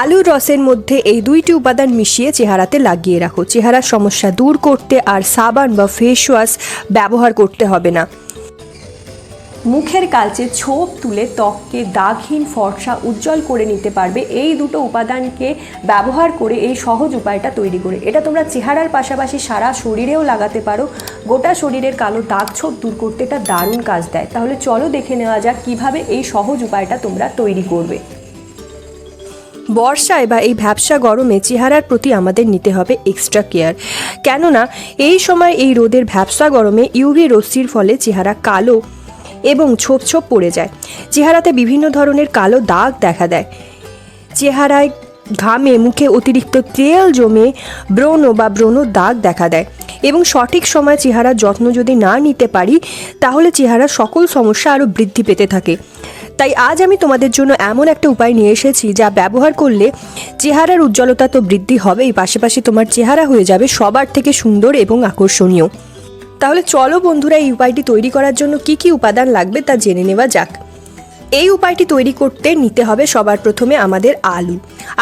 আলুর রসের মধ্যে এই দুইটি উপাদান মিশিয়ে চেহারাতে লাগিয়ে রাখো। চেহারার সমস্যা দূর করতে আর সাবান বা ফেস ওয়াশ ব্যবহার করতে হবে না। মুখের কালচে ছোপ তুলে ত্বককে দাগহীন ফর্সা উজ্জ্বল করে নিতে পারবে। এই দুটো উপাদানকে ব্যবহার করে এই সহজ উপায়টা তৈরি করে। এটা তোমরা চেহারার পাশাপাশি সারা শরীরেও লাগাতে পারো। গোটা শরীরের কালো দাগ ছোপ দূর করতে এটা দারুণ কাজ দেয়। তাহলে চলো দেখে নেওয়া যাক কীভাবে এই সহজ উপায়টা তোমরা তৈরি করবে। বর্ষায় বা এই ভ্যাবসা গরমে চেহারার প্রতি আমাদের নিতে হবে এক্সট্রা কেয়ার কেননা, এই সময় এই রোদের ভ্যাবসা গরমে ইউভি রশ্মির ফলে চেহারা কালো এবং ছোপ ছোপ পড়ে যায়। চেহারাতে বিভিন্ন ধরনের কালো দাগ দেখা দেয়। চেহারায় ঘামে মুখে অতিরিক্ত তেল জমে ব্রণ বা ব্রণ দাগ দেখা দেয়। এবং সঠিক সময় চেহারার যত্ন যদি না নিতে পারি, তাহলে চেহারার সকল সমস্যা আরও বৃদ্ধি পেতে থাকে। তাই আজ আমি তোমাদের জন্য এমন একটা উপায় নিয়ে এসেছি যা ব্যবহার করলে চেহারার উজ্জ্বলতা তো বৃদ্ধি হবেই, পাশাপাশি তোমার চেহারা হয়ে যাবে সবার থেকে সুন্দর এবং আকর্ষণীয়। তাহলে চলো বন্ধুরা, এই উপায়টি তৈরি করার জন্য কি কি উপাদান লাগবে তা জেনে নেওয়া যাক। এই উপায়টি তৈরি করতে নিতে হবে সবার প্রথমে আমাদের আলু।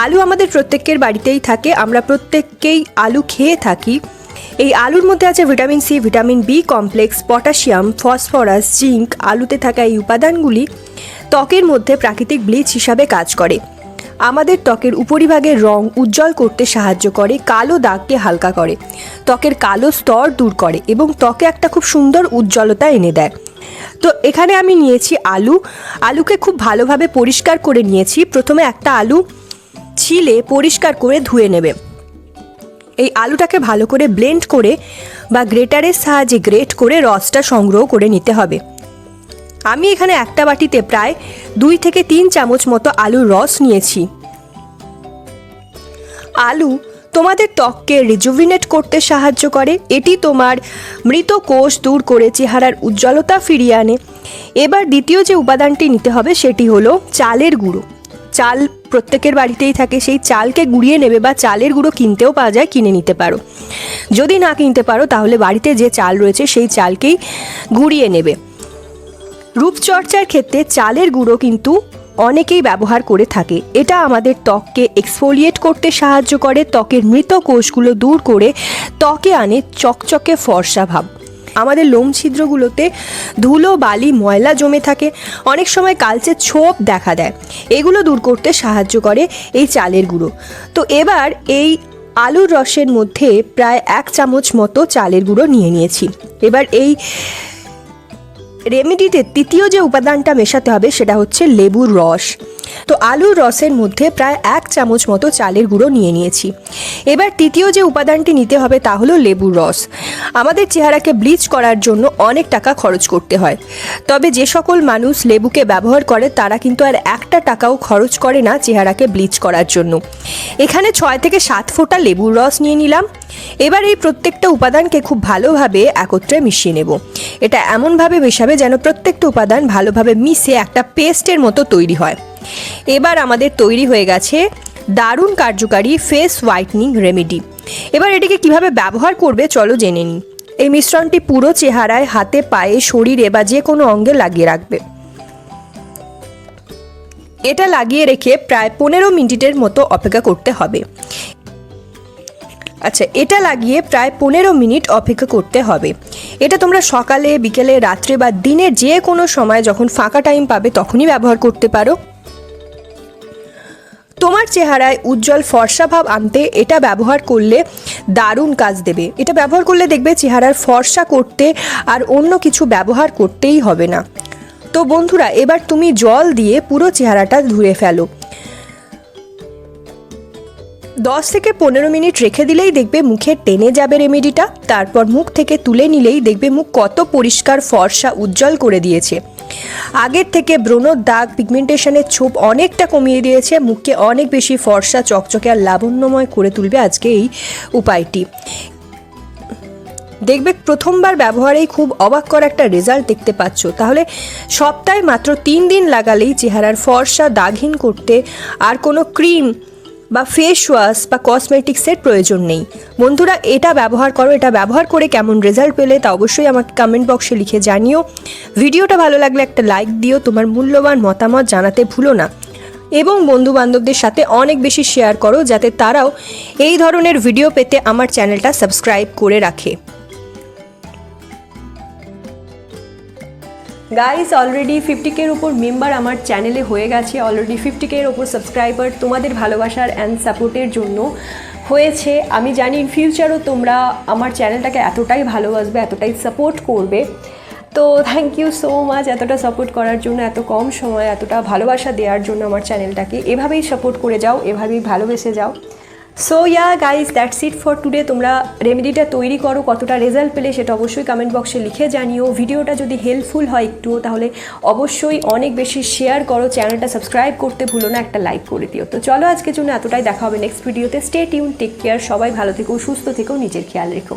আলু আমাদের প্রত্যেকের বাড়িতেই থাকে, আমরা প্রত্যেককেই আলু খেয়ে থাকি। এই আলুর মধ্যে আছে vitamin C, vitamin B complex, potassium, phosphorus, zinc, আলুতে থাকা এই উপাদানগুলি ত্বকের মধ্যে প্রাকৃতিক ব্লিচ হিসাবে কাজ করে। আমাদের ত্বকের উপরিভাগের রং উজ্জ্বল করতে সাহায্য করে, কালো দাগকে হালকা করে। ত্বকের কালো স্তর দূর করে এবং ত্বকে একটা খুব সুন্দর উজ্জ্বলতা এনে দেয়। তো এখানে আমি নিয়েছি আলু। আলুকে খুব ভালোভাবে পরিষ্কার করে নিয়েছি। প্রথমে একটা আলু ছিলে পরিষ্কার করে ধুয়ে নেবে। এই আলুটাকে ভালো করে ব্লেন্ড করে বা গ্রেটারের সাহায্যে গ্রেট করে রসটা সংগ্রহ করে নিতে হবে। আমি এখানে একটা বাটিতে প্রায় দুই থেকে তিন চামচ মতো আলুর রস নিয়েছি। আলু তোমাদের ত্বককে রিজুভিনেট করতে সাহায্য করে। এটি তোমার মৃত কোষ দূর করে চেহারার উজ্জ্বলতা ফিরিয়ে আনে। এবার দ্বিতীয় যে উপাদানটি নিতে হবে সেটি হলো চালের গুঁড়ো। চাল প্রত্যেকের বাড়িতেই থাকে, সেই চালকে গুঁড়িয়ে নেবে বা চালের গুঁড়ো কিনতেও পাওয়া যায়, কিনে নিতে পারো। যদি না কিনতে পারো, তাহলে বাড়িতে যে চাল রয়েছে, সেই চালকেই গুঁড়িয়ে নেবে। রূপচর্চার ক্ষেত্রে চালের গুঁড়ো কিন্তু অনেকেই ব্যবহার করে থাকে। এটা আমাদের ত্বককে এক্সফোলিয়েট করতে সাহায্য করে, ত্বকের মৃত কোষগুলো দূর করে ত্বকে আনে চকচকে ফর্সা ভাব। আমাদের লোম ছিদ্রগুলোতে ধুলো, বালি, ময়লা জমে থাকে। অনেক সময় কালচে ছোপ দেখা দেয়। এগুলো দূর করতে সাহায্য করে এই চালের গুঁড়ো। তো এবার এই আলুর রসের মধ্যে প্রায় এক চামচ মতো চালের গুঁড়ো নিয়ে নিয়েছি। এবার এই রেমেডিতে তৃতীয় যে উপাদানটা মেশাতে হবে সেটা হচ্ছে লেবুর রস। তো আলুর রসের মধ্যে প্রায় এক চামচ মতো চালের গুঁড়ো নিয়ে নিয়েছি। এবার তৃতীয় যে উপাদানটি নিতে হবে তা হলো লেবুর রস। আমাদের চেহারাকে ব্লিচ করার জন্য অনেক টাকা খরচ করতে হয়। তবে যে সকল মানুষ লেবুকে ব্যবহার করে, তারা কিন্তু আর একটা টাকাও খরচ করে না চেহারাকে ব্লিচ করার জন্য। এখানে ছয় থেকে সাত ফোঁটা লেবুর রস নিয়ে নিলাম। এবার এই প্রত্যেকটা উপাদানকে খুব ভালোভাবে একত্রে মিশিয়ে নেব। এটা এমনভাবে মেশাবে যেন প্রত্যেকটা উপাদান ভালোভাবে মিশে একটা পেস্টের মতো তৈরি হয়। এবার আমাদের তৈরি হয়ে গেছে দারুণ কার্যকারী ফেস হোয়াইটনিং রেমেডি এবার এটিকে কীভাবে ব্যবহার করবে চলো জেনে নিই। এই মিশ্রণটি পুরো চেহারায়, হাতে, পায়ে, শরীরে বা যে কোনো অঙ্গে লাগিয়ে রাখবে। এটা লাগিয়ে রেখে প্রায় পনেরো মিনিটের মতো অপেক্ষা করতে হবে। আচ্ছা এটা লাগিয়ে প্রায় পনেরো মিনিট অপেক্ষা করতে হবে। এটা তোমরা সকালে, বিকেলে, রাত্রে বা দিনে যে কোনো সময় যখন ফাঁকা টাইম পাবে তখনই ব্যবহার করতে পারো। তোমার চেহারায় উজ্জ্বল ফর্সা ভাব আনতে এটা ব্যবহার করলে দারুণ কাজ দেবে। এটা ব্যবহার করলে দেখবে চেহারার ফর্সা করতে আর অন্য কিছু ব্যবহার করতেই হবে না। তো বন্ধুরা, এবার তুমি জল দিয়ে পুরো চেহারাটা ধুয়ে ফেলো। দশ থেকে পনেরো মিনিট রেখে দিলেই দেখবে মুখে টেনে যাবে রেমেডিটা। তারপর মুখ থেকে তুলে নিলেই দেখবে মুখ কত পরিষ্কার, ফর্সা, উজ্জ্বল করে দিয়েছে। আগের থেকে ব্রণর দাগ, পিগমেন্টেশনের ছোপ অনেকটা কমিয়ে দিয়েছে। মুখকে অনেক বেশি ফর্সা, চকচকে আর লাবণ্যময় করে তুলবে আজকে এই উপায়টি। দেখবে প্রথমবার ব্যবহারেই খুব অবাক করা একটা রেজাল্ট দেখতে পাচ্ছ। তাহলে সপ্তাহে মাত্র তিন দিন লাগালেই চেহারার ফর্সা, দাগহীন করতে আর কোনো ক্রিম বা ফেস ওয়াশ বা কসমেটিক্সের প্রয়োজন নেই। বন্ধুরা, এটা ব্যবহার করো, এটা ব্যবহার করে কেমন রেজাল্ট পেলে তা অবশ্যই আমাকে কমেন্ট বক্সে লিখে জানিও। ভিডিওটা ভালো লাগলে একটা লাইক দিও, তোমার মূল্যবান মতামত জানাতে ভুলো না। এবং বন্ধু বান্ধবদের সাথে অনেক বেশি শেয়ার করো, যাতে তারাও এই ধরনের ভিডিও পেতে আমার চ্যানেলটা সাবস্ক্রাইব করে রাখে। গাইস অলরেডি ফিফটি কের ওপর মেম্বার আমার চ্যানেলে হয়ে গেছে। অলরেডি ফিফটি কের ওপর সাবস্ক্রাইবার তোমাদের ভালোবাসার অ্যান্ড সাপোর্টের জন্য হয়েছে। আমি জানি ইন ফিউচারও তোমরা আমার চ্যানেলটাকে এতটাই ভালোবাসবে, এতটাই সাপোর্ট করবে। তো থ্যাংক ইউ সো মাচ এতটা সাপোর্ট করার জন্য, এত কম সময়, এতটা ভালোবাসা দেওয়ার জন্য আমার চ্যানেলটাকে এভাবেই সাপোর্ট করে যাও, এভাবেই ভালোবেসে যাও। So yeah guys that's it for today তোমরা রেমেডিটা তৈরি করো, কতটা রেজাল্ট পেলে সেটা অবশ্যই কমেন্ট বক্সে লিখে জানিও। ভিডিওটা যদি হেল্পফুল হয় একটু তাহলে অবশ্যই অনেক বেশি শেয়ার করো চ্যানেলটা সাবস্ক্রাইব করতে ভুলো না, একটা লাইক করে দিও। তো চলো আজকের জন্য এতটাই, দেখা হবে নেক্সট ভিডিওতে স্টে টিউন টেক কেয়ার সবাই ভালো থেকো, সুস্থ থেকো, নিজের খেয়াল রেখো।